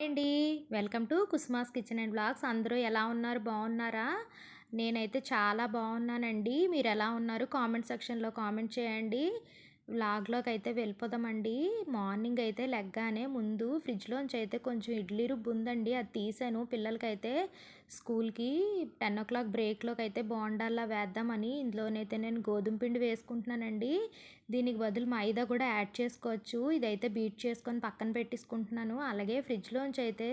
అండి. Welcome to Kusma's kitchen and blogs అందరూ ఎలా ఉన్నారు? బాగున్నారా నేనైతే చాలా బాగున్నానండి మీరు ఎలా ఉన్నారు? కామెంట్ సెక్షన్లో కామెంట్ చేయండి. లాగ్లోకి అయితే వెళ్ళిపోదామండి. మార్నింగ్ అయితే లెగ్గానే ముందు ఫ్రిడ్జ్లోంచి అయితే కొంచెం ఇడ్లీ రుబ్బు ఉందండి అది తీసాను. పిల్లలకైతే స్కూల్కి టెన్ ఓ క్లాక్ బ్రేక్లోకి అయితే బోండాల్లా వేద్దామని ఇందులోనైతే నేను గోధుమ పిండి వేసుకుంటున్నానండి. దీనికి బదులు మైదా కూడా యాడ్ చేసుకోవచ్చు. ఇదైతే బీట్ చేసుకొని పక్కన పెట్టేసుకుంటున్నాను. అలాగే ఫ్రిడ్జ్లోంచి అయితే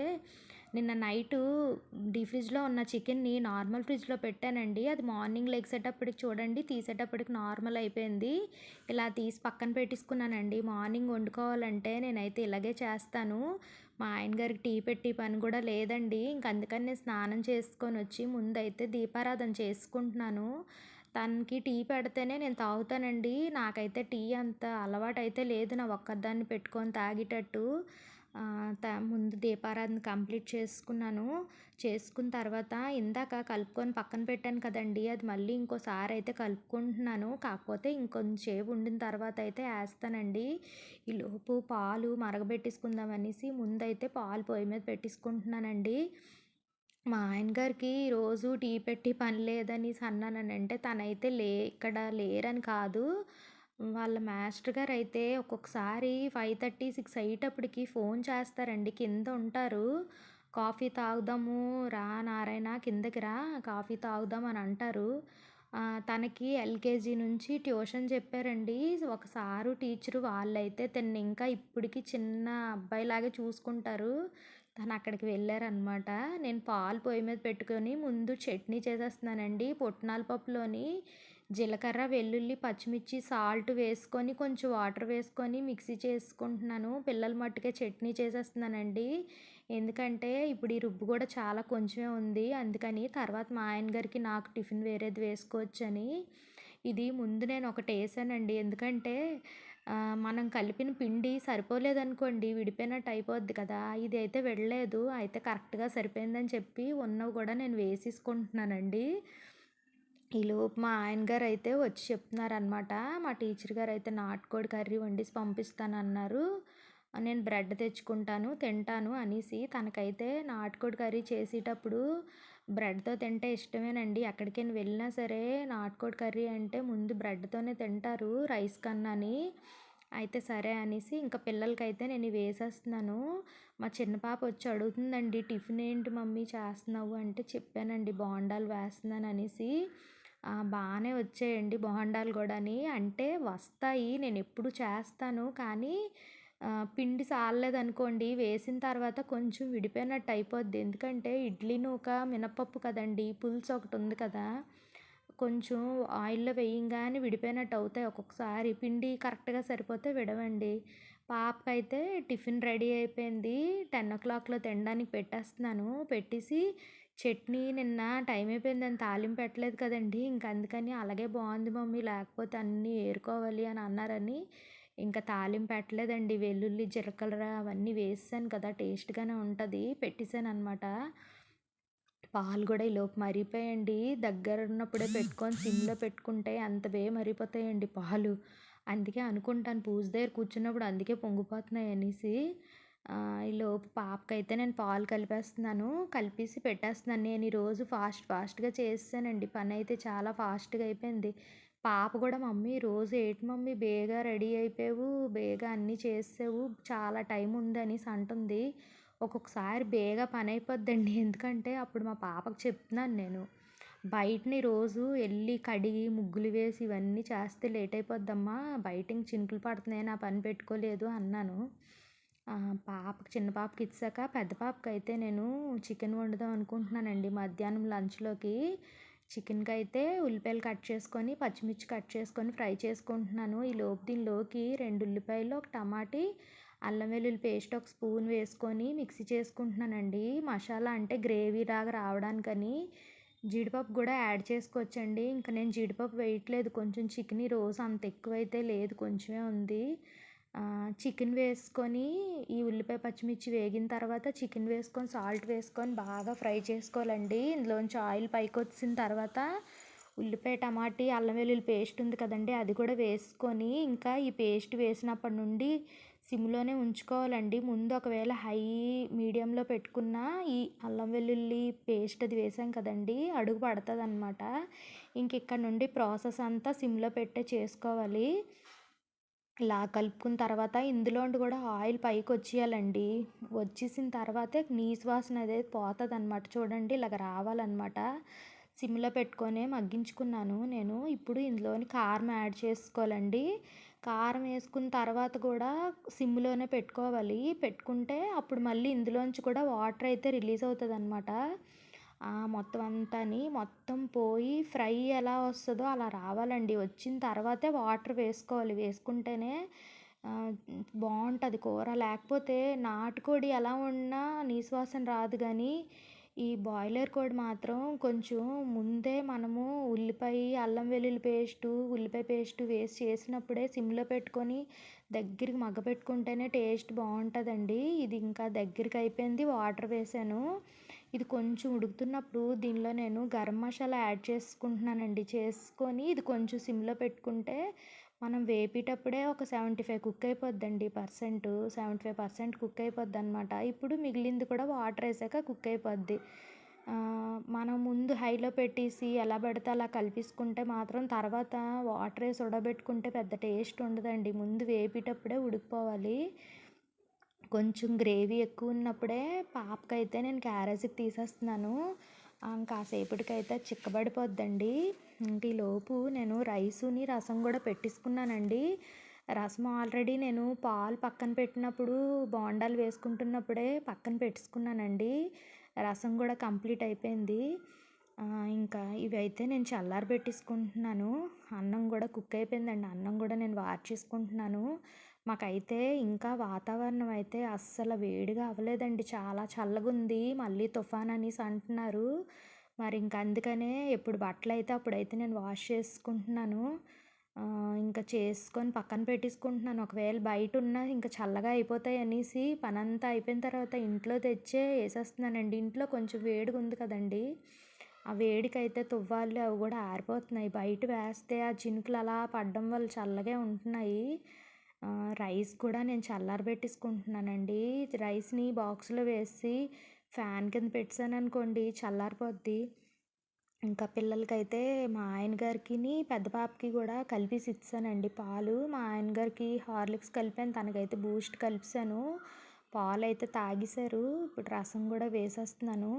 నిన్న నైటు డీ ఫ్రిడ్జ్లో ఉన్న చికెన్ని నార్మల్ ఫ్రిడ్జ్లో పెట్టానండి. అది మార్నింగ్ లెగ్సేటప్పటికి చూడండి తీసేటప్పటికి నార్మల్ అయిపోయింది. ఇలా తీసి పక్కన పెట్టేసుకున్నానండి. మార్నింగ్ వండుకోవాలంటే నేనైతే ఇలాగే చేస్తాను. మా ఆయన గారికి టీ పెట్టి పని కూడా లేదండి. ఇంక అందుకని నేను స్నానం చేసుకొని వచ్చి ముందైతే దీపారాధన చేసుకుంటున్నాను. తనకి టీ పెడితేనే నేను తాగుతానండి. నాకైతే టీ అంత అలవాటు అయితే లేదు. నా ఒక్కదాన్ని పెట్టుకొని తాగేటట్టు. ముందు దీపారాధన కంప్లీట్ చేసుకున్నాను. చేసుకున్న తర్వాత ఇందాక కలుపుకొని పక్కన పెట్టాను కదండి అది మళ్ళీ ఇంకోసారి అయితే కలుపుకుంటున్నాను. కాకపోతే ఇంకొంచెంసేపు ఉండిన తర్వాత అయితే వేస్తానండి. ఈలోపు పాలు మరగబెట్టేసుకుందాం అనేసి ముందైతే పాలు పొయ్యి మీద పెట్టేసుకుంటున్నానండి. మా ఆయన గారికి రోజు టీ పెట్టి పని లేదని అన్నానంటే తనైతే లే ఇక్కడ లేరని కాదు. వాళ్ళ మాస్టర్ గారు అయితే ఒక్కొక్కసారి ఫైవ్ థర్టీ సిక్స్ అయ్యేటప్పటికి ఫోన్ చేస్తారండి. కింద ఉంటారు. కాఫీ తాగుదాము రా నారాయణ కిందకి రా కాఫీ తాగుదాం అని అంటారు. తనకి ఎల్కేజీ నుంచి ట్యూషన్ చెప్పారండి. ఒక సారు టీచరు వాళ్ళైతే తను ఇంకా ఇప్పటికి చిన్న అబ్బాయిలాగే చూసుకుంటారు. తను అక్కడికి వెళ్ళారనమాట నేను పాలు పొయ్యి మీద పెట్టుకొని ముందు చట్నీ చేసేస్తున్నానండి. పుట్నాల పప్పులోని జీలకర్ర వెల్లుల్లి పచ్చిమిర్చి సాల్ట్ వేసుకొని కొంచెం వాటర్ వేసుకొని మిక్సీ చేసుకుంటున్నాను. పిల్లల మట్టుకే చట్నీ చేసేస్తున్నానండి. ఎందుకంటే ఇప్పుడు ఈ రుబ్బు కూడా చాలా కొంచెమే ఉంది. అందుకని తర్వాత మా ఆయన గారికి నాకు టిఫిన్ వేరేది వేసుకోవచ్చని. ఇది ముందు నేను ఒకటి వేసానండి. ఎందుకంటే మనం కలిపిన పిండి సరిపోలేదనుకోండి విడిపోయినట్టు అయిపోద్ది కదా. ఇది అయితే వెళ్ళలేదు. అయితే కరెక్ట్గా సరిపోయిందని చెప్పి ఉన్నవి కూడా నేను వేసేసుకుంటున్నానండి. ఈలోపు మా ఆయన గారు అయితే వచ్చి చెప్తున్నారనమాట మా టీచర్ గారు అయితే నాటుకోడి కర్రీ వండిసి పంపిస్తానన్నారు. నేను బ్రెడ్ తెచ్చుకుంటాను తింటాను అనేసి తనకైతే నాటుకోడి కర్రీ చేసేటప్పుడు బ్రెడ్తో తింటే ఇష్టమేనండి. ఎక్కడికైనా వెళ్ళినా సరే నాటుకోడి కర్రీ అంటే ముందు బ్రెడ్తోనే తింటారు రైస్ కన్నాని. అయితే సరే అనేసి ఇంకా పిల్లలకైతే నేను వేసేస్తున్నాను. మా చిన్న పాప వచ్చి అడుగుతుందండి టిఫిన్ ఏంటి మమ్మీ చేస్తున్నావు? అంటే చెప్పానండి బాండాలు వేస్తున్నాను అనేసి. బాగానే వచ్చాయండి బోండాలు కూడాని. అంటే వస్తాయి నేను ఎప్పుడు చేస్తాను కానీ పిండి సాలలేదనుకోండి వేసిన తర్వాత కొంచెం విడిపోయినట్టు అయిపోద్ది. ఎందుకంటే ఇడ్లీ నూక మినపప్పు కదండి పులుసు ఒకటి ఉంది కదా కొంచెం ఆయిల్లో వేయంగానే విడిపోయినట్టు అవుతాయి ఒక్కొక్కసారి. పిండి కరెక్ట్గా సరిపోతే విడవండి. పాపకైతే టిఫిన్ రెడీ అయిపోయింది టెన్ ఓ క్లాక్లో తినడానికి పెట్టేస్తున్నాను. పెట్టేసి చట్నీ నిన్న టైం అయిపోయింది. అని తాలింపు పెట్టలేదు కదండి. ఇంక అందుకని అలాగే బాగుంది మమ్మీ. లేకపోతే అన్నీ ఏరుకోవాలి అని అన్నారని ఇంకా తాలింపు పెట్టలేదండి. వెల్లుల్లి జీలకర్ర అవన్నీ వేసాను కదా. టేస్ట్గానే ఉంటుంది. పెట్టేశాను అనమాట పాలు కూడా ఈలోపు మరిపోయండి దగ్గర ఉన్నప్పుడే పెట్టుకొని సిమ్లో పెట్టుకుంటే అంత బే మరిపోతాయండి పాలు. అందుకే అనుకుంటాను. పూజ దగ్గర కూర్చున్నప్పుడు అందుకే పొంగిపోతున్నాయి అనేసి. ఈలోపు పాపకైతే నేను పాలు కలిపేస్తున్నాను కలిపేసి పెట్టేస్తున్నాను. నేను ఈరోజు ఫాస్ట్ ఫాస్ట్గా చేసానండి పని అయితే చాలా ఫాస్ట్గా అయిపోయింది. పాప కూడా మమ్మీ రోజు ఏటి మమ్మీ? బేగా రెడీ అయిపోయావు బేగా అన్నీ చేసావు చాలా టైం ఉంది అనేసి అంటుంది. ఒక్కొక్కసారి బేగా పని అయిపోద్దండి. ఎందుకంటే అప్పుడు మా పాపకు చెప్తున్నాను నేను. బయటని రోజు వెళ్ళి కడిగి ముగ్గులు వేసి ఇవన్నీ చేస్తే లేట్ అయిపోద్దమ్మా. బయట చినుకులు పడుతున్నాయి నా పని పెట్టుకోలేదు అన్నాను. పాపకి చిన్న పాపకి ఇచ్చాక పెద్ద పాపకి అయితే నేను చికెన్ వండుదాం అనుకుంటున్నానండి. మధ్యాహ్నం లంచ్లోకి చికెన్కి అయితే ఉల్లిపాయలు కట్ చేసుకొని పచ్చిమిర్చి కట్ చేసుకొని ఫ్రై చేసుకుంటున్నాను. ఈ లోపు దీనిలోకి రెండు ఉల్లిపాయలు ఒక టమాటీ అల్లం వెల్లుల్లి పేస్ట్ ఒక స్పూన్ వేసుకొని మిక్సీ చేసుకుంటున్నానండి. మసాలా అంటే గ్రేవీ లాగా రావడానికని జీడిపప్పు కూడా యాడ్ చేసుకోవచ్చండి. ఇంకా నేను జీడిపప్పు వేయట్లేదు. కొంచెం చికెన్ రోజు అంత ఎక్కువైతే లేదు. కొంచెమే ఉంది. చికెన్ వేసుకొని ఈ ఉల్లిపాయ పచ్చిమిర్చి వేగిన తర్వాత చికెన్ వేసుకొని సాల్ట్ వేసుకొని బాగా ఫ్రై చేసుకోవాలండి ఇందులోంచి ఆయిల్ పైకి వచ్చిన తర్వాత ఉల్లిపాయ టమాటీ అల్లం వెల్లుల్లి పేస్ట్ ఉంది కదండి అది కూడా వేసుకొని ఇంకా ఈ పేస్ట్ వేసినప్పటి నుండి సిమ్‌లోనే ఉంచుకోవాలండి. ముందు ఒకవేళ హై, మీడియంలో పెట్టుకున్న ఈ అల్లం వెల్లుల్లి పేస్ట్ అది వేసాం కదండీ! అడుగు పడుతుంది అనమాట ఇంక ఇక్కడ నుండి ప్రాసెస్ అంతా సిమ్‌లో పెట్టే చేసుకోవాలి. ఇలా కలుపుకున్న తర్వాత ఇందులో కూడా ఆయిల్ పైకి వచ్చేయాలండి వచ్చేసిన తర్వాతే నీసు వాసన అనేది అనమాట చూడండి ఇలాగ రావాలనమాట. సిమ్‌లో పెట్టుకొనే మగ్గించుకున్నాను నేను. ఇప్పుడు ఇందులోని కారం యాడ్ చేసుకోవాలండి. కారం వేసుకున్న తర్వాత కూడా సిమ్‌లోనే పెట్టుకోవాలి. పెట్టుకుంటే అప్పుడు మళ్ళీ ఇందులోంచి కూడా వాటర్ అయితే రిలీజ్ అవుతుంది అనమాట మొత్తం అంతాని మొత్తం పోయి ఫ్రై ఎలా వస్తుందో అలా రావాలండి. వచ్చిన తర్వాతే వాటర్ వేసుకోవాలి. వేసుకుంటేనే బాగుంటుంది కూర. లేకపోతే నాటుకోడి ఎలా ఉన్నా నీశ్వాసం రాదు కానీ ఈ బాయిలర్ కోడి మాత్రం కొంచెం ముందే మనము ఉల్లిపాయ, అల్లం వెల్లుల్లి పేస్టు, ఉల్లిపాయ పేస్టు వేసి చేసినప్పుడే సిమ్‌లో పెట్టుకొని దగ్గరికి మగ్గపెట్టుకుంటేనే టేస్ట్ బాగుంటుందండి ఇది ఇంకా దగ్గరికి అయిపోయింది. వాటర్ వేసాను. ఇది కొంచెం ఉడుకుతున్నప్పుడు దీనిలో నేను గరం మసాలా యాడ్ చేసుకుంటున్నానండి. చేసుకొని ఇది కొంచెం సిమ్‌లో పెట్టుకుంటే మనం వేపేటప్పుడే ఒక 75 cook అయిపోద్దండి percent seventy five percent cook అయిపోద్ది అనమాట ఇప్పుడు మిగిలింది కూడా వాటర్ వేసాక కుక్ అయిపోద్ది. మనం ముందు హైలో పెట్టేసి ఎలా పెడితే అలా కలిపేసుకుంటే మాత్రం తర్వాత వాటర్ వేసి ఉడబెట్టుకుంటే పెద్ద టేస్ట్ ఉండదండి. ముందు వేపేటప్పుడే ఉడికిపోవాలి. కొంచెం గ్రేవీ ఎక్కువ ఉన్నప్పుడే పాపకైతే నేను క్యారేజీకి తీసేస్తున్నాను. కాసేపటికైతే చిక్కబడిపోద్దండి. ఇంక ఈలోపు నేను రైసుని, రసం కూడా పెట్టేసుకున్నానండి. రసం ఆల్రెడీ నేను పాలు పక్కన పెట్టినప్పుడు బోండాలు వేసుకుంటున్నప్పుడే పక్కన పెట్టుకున్నానండి రసం కూడా కంప్లీట్ అయిపోయింది. ఇంకా ఇంకా ఇవైతే నేను చల్లారబెట్టేసుకుంటున్నాను. అన్నం కూడా కుక్ అయిపోయిందండి. అన్నం కూడా నేను వార్చేసుకుంటున్నాను. మాకైతే ఇంకా వాతావరణం అయితే అస్సలు వేడిగా అవ్వలేదండి. చాలా చల్లగుంది. మళ్ళీ తుఫాన్ అనేసి అంటున్నారు. మరి ఇంక అందుకనే ఎప్పుడు అయితే అప్పుడైతే నేను వాష్ చేసుకుంటున్నాను. ఇంకా చేసుకొని పక్కన పెట్టేసుకుంటున్నాను. ఒకవేళ బయట ఉన్న ఇంకా చల్లగా అయిపోతాయి అనేసి పనంతా అయిపోయిన తర్వాత ఇంట్లో తెచ్చే వేసేస్తున్నానండి ఇంట్లో కొంచెం వేడిగా ఉంది కదండీ! ఆ వేడికైతే తువ్వాళ్ళు అవి కూడా ఆరిపోతున్నాయి. బయట వేస్తే ఆ చినుకులు అలా పడడం వల్ల చల్లగా ఉంటున్నాయి. రైస్ కూడా నేను చల్లారబెట్టేసుకుంటున్నానండి. రైస్‌ని బాక్స్‌లో వేసి ఫ్యాన్ కింద పెట్టేసాననుకోండి చల్లారిపోద్ది. ఇంకా పిల్లలకైతే మా ఆయన గారికిని, పెద్ద పాపకి కూడా కలిపేసి ఇచ్చానండి పాలు. మా ఆయన గారికి హార్లిక్స్ కలిపాను. తనకైతే బూస్ట్ కలిపేసాను. పాలైతే తాగేశారు. ఇప్పుడు రసం కూడా వేసేస్తున్నాను.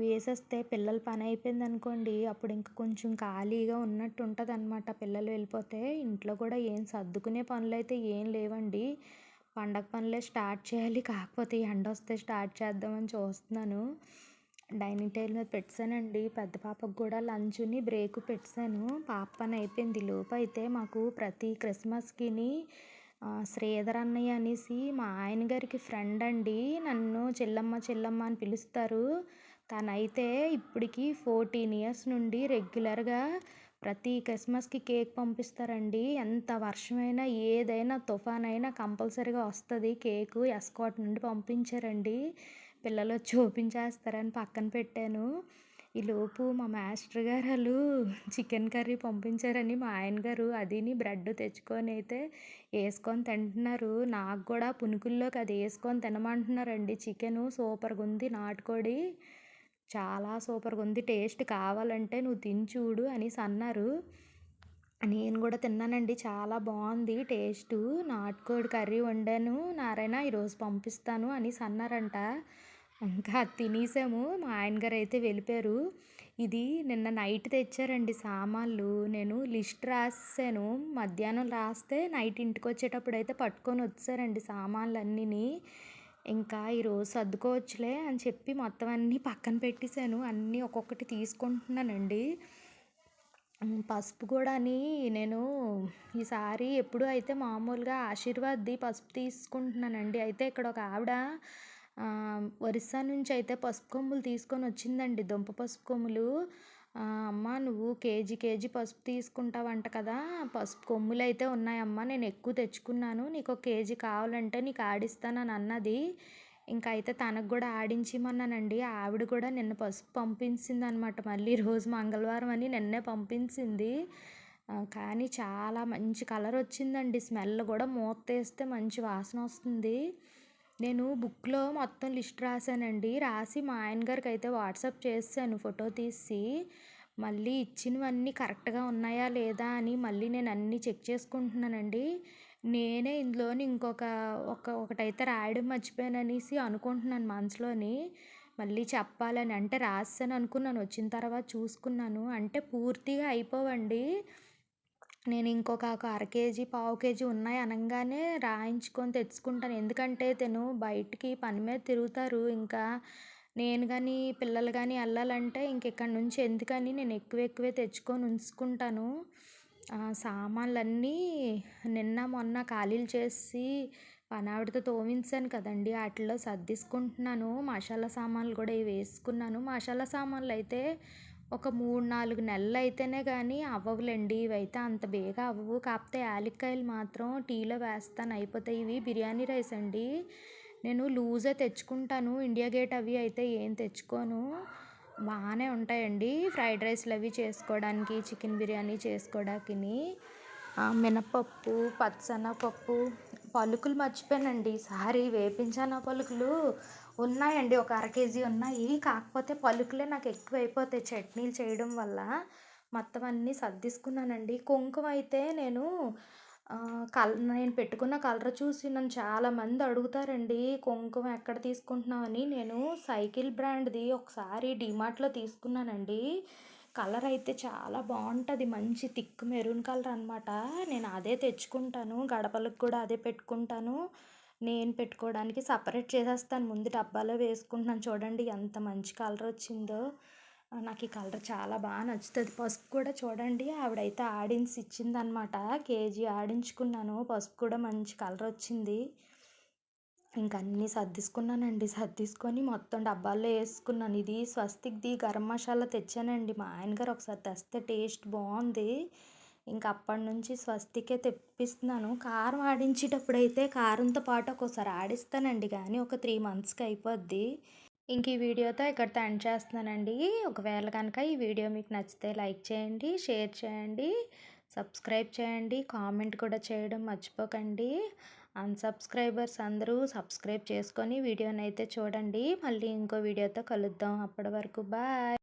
వేసేస్తే పిల్లల పని అయిపోయింది అనుకోండి అప్పుడు ఇంక కొంచెం ఖాళీగా ఉన్నట్టు ఉంటుంది అనమాట పిల్లలు వెళ్ళిపోతే ఇంట్లో కూడా ఏం సర్దుకునే పనులు అయితే ఏం లేవండి. పండగ పనులే స్టార్ట్ చేయాలి. కాకపోతే ఎండ వస్తే స్టార్ట్ చేద్దామని చూస్తున్నాను. డైనింగ్ టేబుల్ మీద పెట్టానండి పెద్ద పాపకి కూడా లంచ్ని బ్రేక్ పెట్టాను పాప పని అయిపోయింది. లోపు అయితే మాకు ప్రతి క్రిస్మస్‌కిని శ్రీధర్ అన్నయ్య అనేసి మా ఆయన గారికి ఫ్రెండ్ అండి. నన్ను చెల్లమ్మ, చెల్లమ్మ అని పిలుస్తారు. తనైతే ఇప్పటికి 14 ఇయర్స్ నుండి రెగ్యులర్‌గా ప్రతి క్రిస్మస్‌కి కేక్ పంపిస్తారండి. ఎంత వర్షమైనా, ఏదైనా తుఫాన్ అయినా కంపల్సరీగా వస్తుంది కేకు. ఎస్కాట్ నుండి పంపించారండి. పిల్లలు చూపించేస్తారని పక్కన పెట్టాను. ఈలోపు మా మాస్టర్ వాళ్ళు చికెన్ కర్రీ పంపించారని మా ఆయన గారు అదిని బ్రెడ్ అయితే వేసుకొని తింటున్నారు. నాకు కూడా పునుకుల్లోకి అది వేసుకొని తినమంటున్నారండి. చికెను సూపర్‌గుంది నాటుకోడి. చాలా సూపర్గా ఉంది టేస్ట్ కావాలంటే నువ్వు తిని చూడు అనేసి అన్నారు. నేను కూడా తిన్నానండి. చాలా బాగుంది టేస్టు. నాటుకోడి కర్రీ వండాను. నారాయణ ఈరోజు పంపిస్తాను అనేసి అన్నారంట. ఇంకా తినేసాము. మా ఆయన గారు అయితే వెళ్ళిపోయారు. ఇది నిన్న నైట్ తెచ్చారండి సామాన్లు. నేను లిస్ట్ రాసాను మధ్యాహ్నం రాస్తే నైట్ ఇంటికి వచ్చేటప్పుడు అయితే పట్టుకొని వచ్చేసారండి సామాన్లన్నీని. ఇంకా ఈరోజు సర్దుకోవచ్చులే అని చెప్పి మొత్తం అన్నీ పక్కన పెట్టేసాను. అన్నీ ఒక్కొక్కటి తీసుకుంటున్నానండి. హ్మ్. పసుపు కూడాని నేను ఈసారి ఎప్పుడు అయితే మామూలుగా ఆశీర్వాద్‌ది పసుపు తీసుకుంటున్నానండి. అయితే ఇక్కడ ఒక ఆవిడ ఒరిస్సా నుంచి అయితే పసుపు కొమ్ములు తీసుకొనొచ్చిందండి. దుంప పసుపు కొమ్ములు. "అమ్మ నువ్వు కేజీ, కేజీ పసుపు తీసుకుంటావంట కదా! పసుపు కొమ్ములు అయితే ఉన్నాయమ్మ. నేను ఎక్కువ తెచ్చుకున్నాను. నీకు ఒక కేజీ కావాలంటే నీకు ఆడిస్తానని అన్నది." ఇంక అయితే తనకు కూడా ఆడించిమన్నానండి. ఆవిడ కూడా నిన్న పసుపు పంపించింది అనమాట మళ్ళీ రోజు మంగళవారం అని నిన్నే పంపించింది. కానీ చాలా మంచి కలర్ వచ్చిందండి స్మెల్ కూడా మూత తీస్తే మంచి వాసన వస్తుంది నేను బుక్లో మొత్తం లిస్ట్ రాశానండి. రాసి మా ఆయన గారికి అయితే వాట్సాప్ చేశాను ఫోటో తీసి. మళ్ళీ ఇచ్చినవన్నీ కరెక్ట్గా ఉన్నాయా లేదా అని మళ్ళీ నేను అన్నీ చెక్ చేసుకుంటున్నానండి. నేనే ఇందులోని ఇంకొక ఒక ఒకటైతే రాయడం మర్చిపోయాననేసి అనుకుంటున్నాను మనసులోని. మళ్ళీ చెప్పాలని అంటే రాసాను అనుకున్నాను. వచ్చిన తర్వాత చూసుకున్నాను. అంటే పూర్తిగా అయిపోవండి. నేను ఇంకొక ఒక అర కేజీ పావు కేజీ ఉన్నాయి అనగానే రాయించుకొని తెచ్చుకుంటాను. ఎందుకంటే తను బయటికి పని మీద తిరుగుతారు. ఇంకా నేను కానీ పిల్లలు కానీ వెళ్ళాలంటే ఇంక ఇక్కడ నుంచి ఎందుకని నేను ఎక్కువ ఎక్కువే తెచ్చుకొని ఉంచుకుంటాను. సామాన్లన్నీ నిన్న మొన్న ఖాళీలు చేసి పనావిడతో తోమించాను కదండి. వాటిలో సర్దిసుకుంటున్నాను. మసాలా సామాన్లు కూడా ఇవి వేసుకున్నాను. మసాలా సామాన్లు అయితే ఒక మూడు నాలుగు నెలలు అయితేనే కానీ అవ్వవులేండి ఇవైతే అంత బేగా అవ్వవు కాకపోతే యాలక్కాయలు మాత్రం టీలో వేస్తాను. అయిపోతాయి ఇవి బిర్యానీ రైస్ అండి. నేను లూజే తెచ్చుకుంటాను. ఇండియా గేట్ అవి అయితే ఏం తెచ్చుకోను. బాగానే ఉంటాయండి. ఫ్రైడ్ రైస్లు అవి చేసుకోవడానికి చికెన్ బిర్యానీ చేసుకోవడానికి మినపప్పు పచ్చనపప్పు. పలుకులు మర్చిపోయానండి. ఈసారి వేపించాన పలుకులు? ఉన్నాయండి. ఒక అర కేజీ ఉన్నాయి. కాకపోతే పలుకులే నాకు ఎక్కువ అయిపోతాయి చట్నీలు చేయడం వల్ల. మొత్తం అన్నీ సర్దిసుకున్నానండి. కుంకుమ అయితే నేను కల్ నేను పెట్టుకున్న కలర్ చూసి నన్ను చాలామంది అడుగుతారండి. కుంకుమ ఎక్కడ తీసుకుంటున్నామని నేను సైకిల్ బ్రాండ్ది ఒకసారి డిమార్ట్లో తీసుకున్నానండి. కలర్ అయితే చాలా బాగుంటుంది. మంచి థిక్ మెరూన్ కలర్ అనమాట నేను అదే తెచ్చుకుంటాను. గడపలకు కూడా అదే పెట్టుకుంటాను. నేను పెట్టుకోవడానికి సపరేట్ చేసేస్తాను. ముందు డబ్బాలో వేసుకుంటున్నాను. చూడండి ఎంత మంచి కలర్ వచ్చిందో. నాకు ఈ కలర్ చాలా బాగా నచ్చుతుంది. పసుపు కూడా చూడండి. ఆవిడైతే ఆడించి ఇచ్చిందనమాట కేజీ ఆడించుకున్నాను. పసుపు కూడా మంచి కలర్ వచ్చింది. ఇంక అన్నీ సర్దిసుకున్నానండి. సర్దిసుకొని మొత్తం డబ్బాల్లో వేసుకున్నాను. ఇది స్వస్తిక్ది గరం మసాలా తెచ్చానండి. మా ఆయన గారు ఒకసారి తెస్తే టేస్ట్ బాగుంది. ఇంక అప్పటి నుంచి స్వస్తికే తెప్పిస్తున్నాను. కారం ఆడించేటప్పుడైతే అయితే కారంతో పాటు ఒకసారి ఆడిస్తానండి. కానీ ఒక త్రీ మంత్స్కి అయిపోద్ది. ఇంక ఈ వీడియోతో ఇక్కడ ఎండ్ చేస్తున్నానండి. ఒకవేళ కనుక ఈ వీడియో మీకు నచ్చితే లైక్ చేయండి షేర్ చేయండి సబ్స్క్రైబ్ చేయండి కామెంట్ కూడా చేయడం మర్చిపోకండి. అన్సబ్స్క్రైబర్స్ అందరూ సబ్స్క్రైబ్ చేసుకొని వీడియోని అయితే చూడండి. మళ్ళీ ఇంకో వీడియోతో కలుద్దాం. అప్పటి వరకు బాయ్.